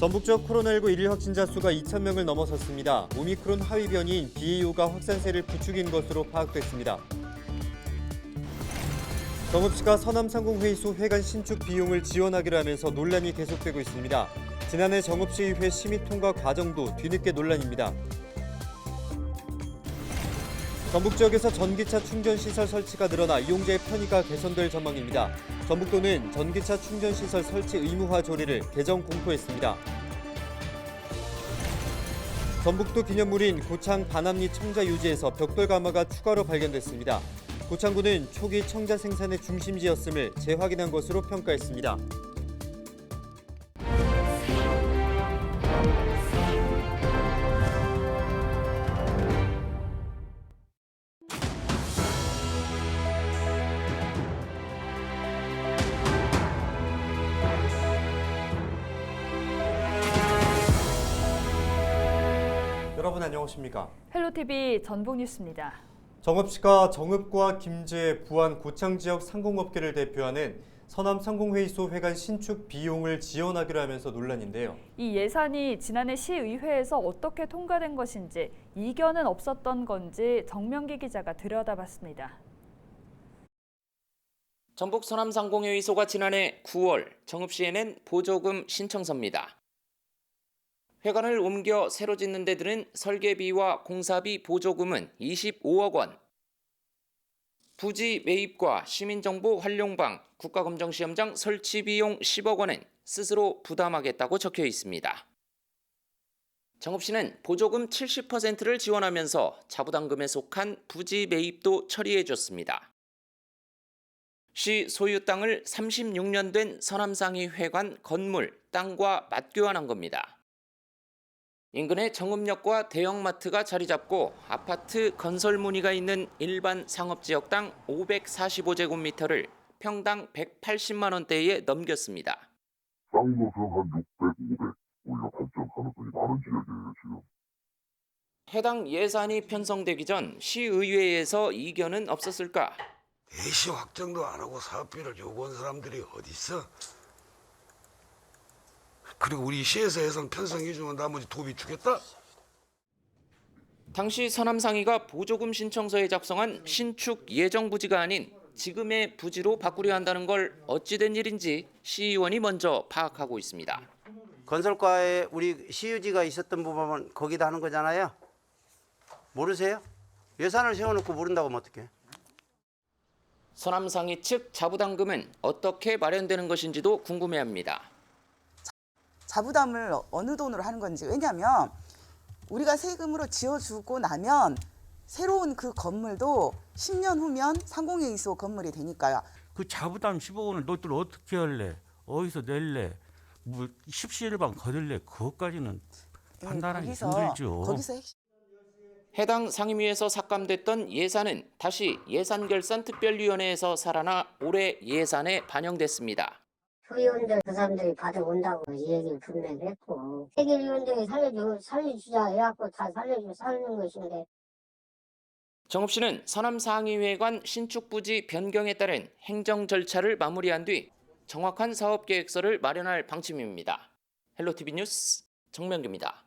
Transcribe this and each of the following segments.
전국적 코로나19 일일 확진자 수가 2,000명을 넘어섰습니다. 오미크론 하위 변이인 BA.5가 확산세를 부추긴 것으로 파악됐습니다. 정읍시가 서남상공회의소 회관 신축 비용을 지원하기로 하면서 논란이 계속되고 있습니다. 지난해 정읍시의회 심의 통과 과정도 뒤늦게 논란입니다. 전북 지역에서 전기차 충전 시설 설치가 늘어나 이용자의 편의가 개선될 전망입니다. 전북도는 전기차 충전 시설 설치 의무화 조례를 개정 공포했습니다. 전북도 기념물인 고창 반암리 청자 유지에서 벽돌 가마가 추가로 발견됐습니다. 고창군은 초기 청자 생산의 중심지였음을 재확인한 것으로 평가했습니다. 여러분 안녕하십니까? 헬로티비 전북 뉴스입니다. 정읍시가 정읍과 김제, 부안, 고창 지역 상공업계를 대표하는 서남 상공회의소 회관 신축 비용을 지원하기로 하면서 논란인데요. 이 예산이 지난해 시의회에서 어떻게 통과된 것인지 이견은 없었던 건지 정명기 기자가 들여다봤습니다. 전북 서남상공회의소가 지난해 9월 정읍시에는 보조금 신청서입니다. 회관을 옮겨 새로 짓는 데 드는 설계비와 공사비 보조금은 25억 원. 부지 매입과 시민정보 활용방, 국가검정시험장 설치 비용 10억 원은 스스로 부담하겠다고 적혀 있습니다. 정읍시는 보조금 70%를 지원하면서 자부담금에 속한 부지 매입도 처리해 줬습니다. 시 소유 땅을 36년 된 서남상이 회관 건물 땅과 맞교환한 겁니다. 인근에 정읍역과 대형마트가 자리 잡고 아파트 건설 문의가 있는 일반 상업지역 땅 545제곱미터를 평당 180만 원대에 넘겼습니다. 쌍노선 한 600, 500 오히려 발전 가능성이 많은 지역이에요 지금. 해당 예산이 편성되기 전 시의회에서 이견은 없었을까? 대시 확정도 안 하고 사업비를 요구한 사람들이 어디 있어? 그리고 우리 시에서 예산 편성해 주면 나머지 도비 주겠다? 당시 서남상이가 보조금 신청서에 작성한 신축 예정 부지가 아닌 지금의 부지로 바꾸려 한다는 걸 어찌된 일인지 시의원이 먼저 파악하고 있습니다. 건설과에 우리 시유지가 있었던 부분은 거기다 하는 거잖아요. 모르세요? 예산을 세워놓고 모른다고 하면 어떡해? 서남상이 측 자부담금은 어떻게 마련되는 것인지도 궁금해합니다. 자부담을 어느 돈으로 하는 건지 왜냐하면 우리가 세금으로 지어주고 나면 새로운 그 건물도 10년 후면 상공회의소 건물이 되니까요. 그 자부담 10억 원을 너희들 어떻게 할래? 어디서 낼래? 뭐 십시일반 거들래? 그것까지는 판단하기 음, 거기서, 힘들죠. 거기서 핵심 해당 상임위에서 삭감됐던 예산은 다시 예산결산특별위원회에서 살아나 올해 예산에 반영됐습니다. 소위원들 그 사람들이 받아온다고 이 얘기를 분명히 했고 세계위원장이 살려주, 살려주자 해갖고 다 살려주 사는 것인데 정읍시는 서남상의회관 신축 부지 변경에 따른 행정 절차를 마무리한 뒤 정확한 사업 계획서를 마련할 방침입니다. 헬로티비 뉴스 정명규입니다.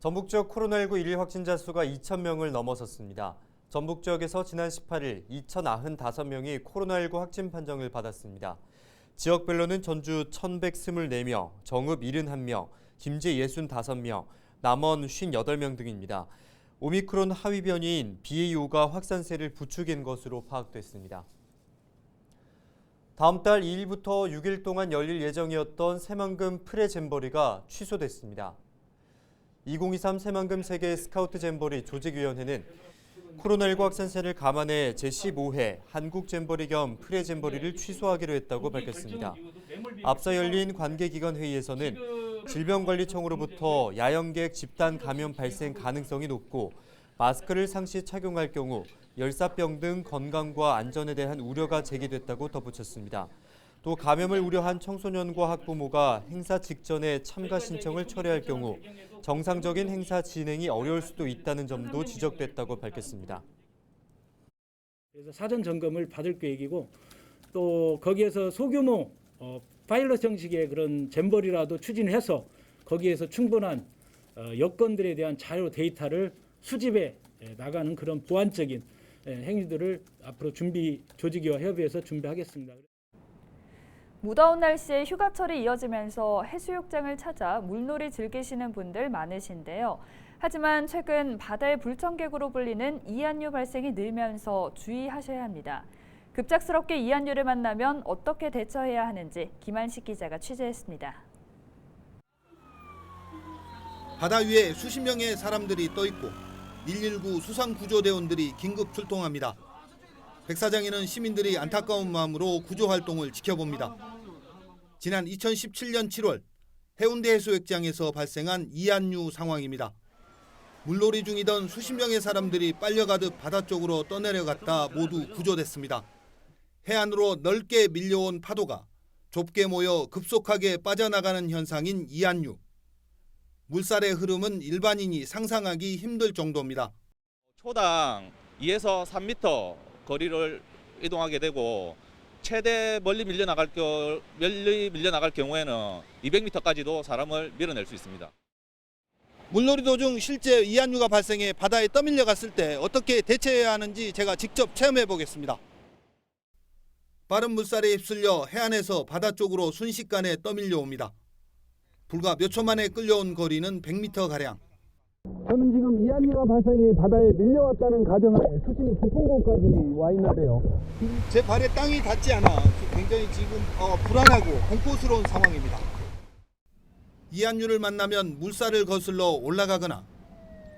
전북 지역 코로나19 일일 확진자 수가 2,000명을 넘어섰습니다. 전북 지역에서 지난 18일 2,095명이 코로나19 확진 판정을 받았습니다. 지역별로는 전주 1,124명, 정읍 71명, 김제 65명, 남원 58명 등입니다. 오미크론 하위 변이인 BA.5가 확산세를 부추긴 것으로 파악됐습니다. 다음 달 2일부터 6일 동안 열릴 예정이었던 새만금 프레 잼버리가 취소됐습니다. 2023 새만금 세계 스카우트 잼버리 조직위원회는 코로나19 확산세를 감안해 제15회 한국 잼버리 겸 프레 잼버리를 취소하기로 했다고 밝혔습니다. 앞서 열린 관계기관 회의에서는 질병관리청으로부터 야영객 집단 감염 발생 가능성이 높고 마스크를 상시 착용할 경우 열사병 등 건강과 안전에 대한 우려가 제기됐다고 덧붙였습니다. 또 감염을 우려한 청소년과 학부모가 행사 직전에 참가 신청을 철회할 경우 정상적인 행사 진행이 어려울 수도 있다는 점도 지적됐다고 밝혔습니다. 그래서 사전 점검을 받을 계획이고 또 거기에서 소규모 어, 파일럿 형식의 그런 잼버리라도 추진해서 거기에서 충분한 어, 여건들에 대한 자료 데이터를 수집해 예, 나가는 그런 보완적인 예, 행위들을 앞으로 준비 조직위와 협의해서 준비하겠습니다. 무더운 날씨에 휴가철이 이어지면서 해수욕장을 찾아 물놀이 즐기시는 분들 많으신데요. 하지만 최근 바다의 불청객으로 불리는 이안류 발생이 늘면서 주의하셔야 합니다. 급작스럽게 이안류를 만나면 어떻게 대처해야 하는지 김한식 기자가 취재했습니다. 바다 위에 수십 명의 사람들이 떠 있고 119 수상 구조대원들이 긴급 출동합니다. 백 사장에는 시민들이 안타까운 마음으로 구조 활동을 지켜봅니다. 지난 2017년 7월 해운대 해수욕장에서 발생한 이안류 상황입니다. 물놀이 중이던 수십 명의 사람들이 빨려가듯 바다 쪽으로 떠내려갔다 모두 구조됐습니다. 해안으로 넓게 밀려온 파도가 좁게 모여 급속하게 빠져나가는 현상인 이안류. 물살의 흐름은 일반인이 상상하기 힘들 정도입니다. 초당 2에서 3m 거리를 이동하게 되고 최대 멀리 밀려 나갈 겨 멀리 밀려 나갈 경우에는 200m까지도 사람을 밀어낼 수 있습니다. 물놀이 도중 실제 이안류가 발생해 바다에 떠밀려 갔을 때 어떻게 대처해야 하는지 제가 직접 체험해 보겠습니다. 빠른 물살에 휩쓸려 해안에서 바다 쪽으로 순식간에 떠밀려 옵니다. 불과 몇 초 만에 끌려온 거리는 100m 가량. 저는 지금 이안류가 발생해 바다에 밀려왔다는 가정하에 수심이 깊은 곳까지 와 있는데요. 제 발에 땅이 닿지 않아 굉장히 지금 어, 불안하고 공포스러운 상황입니다. 이안류를 만나면 물살을 거슬러 올라가거나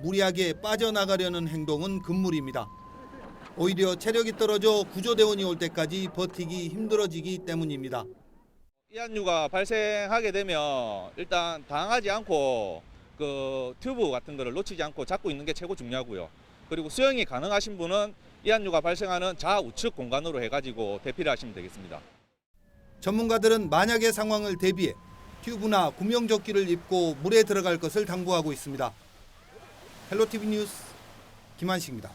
무리하게 빠져나가려는 행동은 금물입니다. 오히려 체력이 떨어져 구조대원이 올 때까지 버티기 힘들어지기 때문입니다. 이안류가 발생하게 되면 일단 당하지 않고 그 튜브 같은 거를 놓치지 않고 잡고 있는 게 최고 중요하고요. 그리고 수영이 가능하신 분은 이안류가 발생하는 좌우측 공간으로 해가지고 대피를 하시면 되겠습니다. 전문가들은 만약의 상황을 대비해 튜브나 구명조끼를 입고 물에 들어갈 것을 당부하고 있습니다. 헬로티비 뉴스 김한식입니다.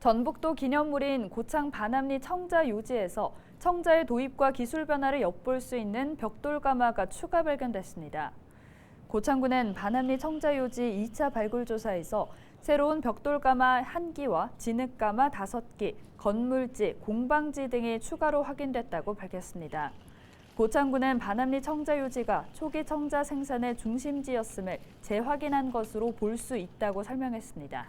전북도 기념물인 고창 반암리 청자 요지에서 청자의 도입과 기술 변화를 엿볼 수 있는 벽돌 가마가 추가 발견됐습니다. 고창군은 반암리 청자 요지 2차 발굴 조사에서 새로운 벽돌가마 1기와 진흙가마 5기, 건물지, 공방지 등이 추가로 확인됐다고 밝혔습니다. 고창군은 반암리 청자 요지가 초기 청자 생산의 중심지였음을 재확인한 것으로 볼 수 있다고 설명했습니다.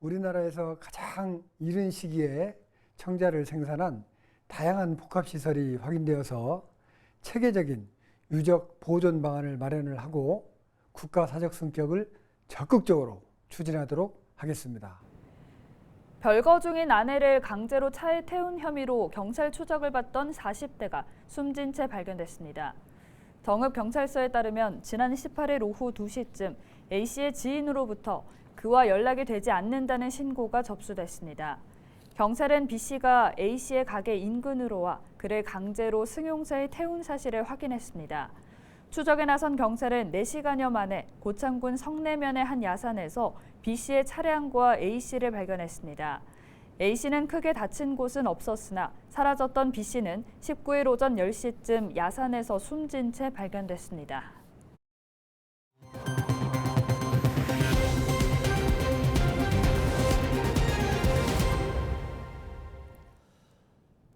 우리나라에서 가장 이른 시기에 청자를 생산한 다양한 복합시설이 확인되어서 체계적인 유적 보존 방안을 마련을 하고 국가 사적 성격을 적극적으로 추진하도록 하겠습니다. 별거 중인 아내를 강제로 차에 태운 혐의로 경찰 추적을 받던 40대가 숨진 채 발견됐습니다. 정읍경찰서에 따르면 지난 18일 오후 2시쯤 A씨의 지인으로부터 그와 연락이 되지 않는다는 신고가 접수됐습니다. 경찰은 B씨가 A씨의 가게 인근으로 와 그를 강제로 승용차에 태운 사실을 확인했습니다. 추적에 나선 경찰은 4시간여 만에 고창군 성내면의 한 야산에서 B씨의 차량과 A씨를 발견했습니다. A씨는 크게 다친 곳은 없었으나 사라졌던 B씨는 19일 오전 10시쯤 야산에서 숨진 채 발견됐습니다.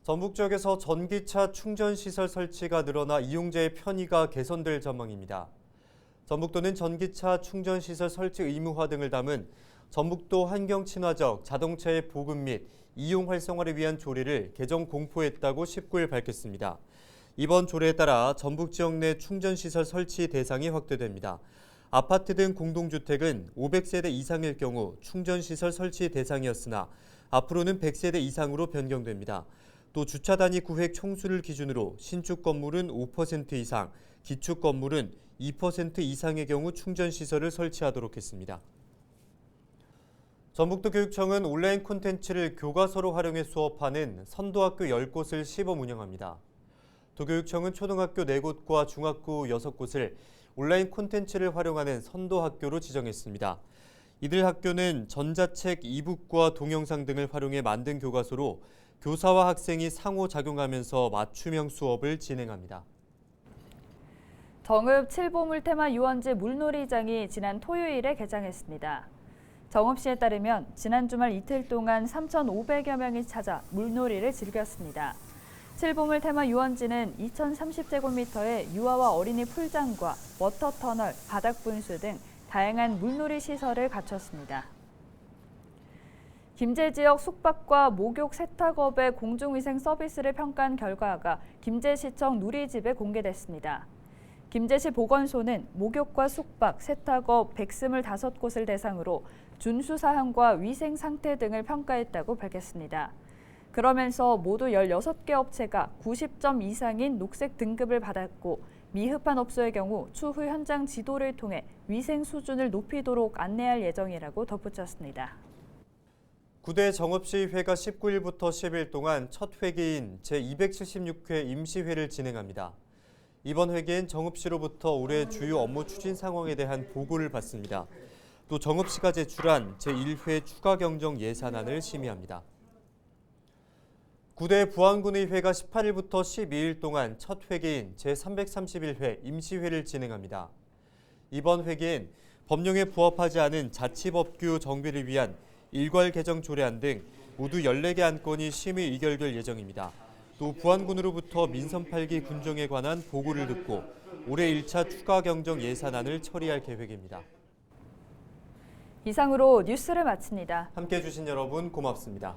전북 지역에서 전기차 충전 시설 설치가 늘어나 이용자의 편의가 개선될 전망입니다. 전북도는 전기차 충전 시설 설치 의무화 등을 담은 전북도 환경 친화적 자동차의 보급 및 이용 활성화를 위한 조례를 개정 공포했다고 19일 밝혔습니다. 이번 조례에 따라 전북 지역 내 충전 시설 설치 대상이 확대됩니다. 아파트 등 공동주택은 500세대 이상일 경우 충전 시설 설치 대상이었으나 앞으로는 100세대 이상으로 변경됩니다. 또 주차 단위 구획 총수를 기준으로 신축 건물은 5% 이상, 기축 건물은 2% 이상의 경우 충전 시설을 설치하도록 했습니다. 전북도 교육청은 온라인 콘텐츠를 교과서로 활용해 수업하는 선도학교 10곳을 시범 운영합니다. 도교육청은 초등학교 4곳과 중학교 6곳을 온라인 콘텐츠를 활용하는 선도학교로 지정했습니다. 이들 학교는 전자책, 이북과 동영상 등을 활용해 만든 교과서로 교사와 학생이 상호작용하면서 맞춤형 수업을 진행합니다. 정읍 칠보물 테마 유원지 물놀이장이 지난 토요일에 개장했습니다. 정읍시에 따르면 지난 주말 이틀 동안 3,500여 명이 찾아 물놀이를 즐겼습니다. 칠보물 테마 유원지는 2,030제곱미터의 유아와 어린이 풀장과 워터터널, 바닥 분수 등 다양한 물놀이 시설을 갖췄습니다. 김제 지역 숙박과 목욕 세탁업의 공중위생 서비스를 평가한 결과가 김제시청 누리집에 공개됐습니다. 김제시 보건소는 목욕과 숙박, 세탁업 125곳을 대상으로 준수 사항과 위생 상태 등을 평가했다고 밝혔습니다. 그러면서 모두 16개 업체가 90점 이상인 녹색 등급을 받았고 미흡한 업소의 경우 추후 현장 지도를 통해 위생 수준을 높이도록 안내할 예정이라고 덧붙였습니다. 구대 정읍시의회가 19일부터 10일 동안 첫 회기인 제276회 임시회를 진행합니다. 이번 회기엔 정읍시로부터 올해 주요 업무 추진 상황에 대한 보고를 받습니다. 또 정읍시가 제출한 제1회 추가 경정 예산안을 심의합니다. 구대 부안군의 회가 18일부터 12일 동안 첫 회기인 제331회 임시회를 진행합니다. 이번 회기엔 법령에 부합하지 않은 자치법규 정비를 위한 일괄 개정 조례안 등 모두 14개 안건이 심의 의결될 예정입니다. 또 부안군으로부터 민선 8기 군정에 관한 보고를 듣고 올해 1차 추가 경정 예산안을 처리할 계획입니다. 이상으로 뉴스를 마칩니다. 함께 해 주신 여러분 고맙습니다.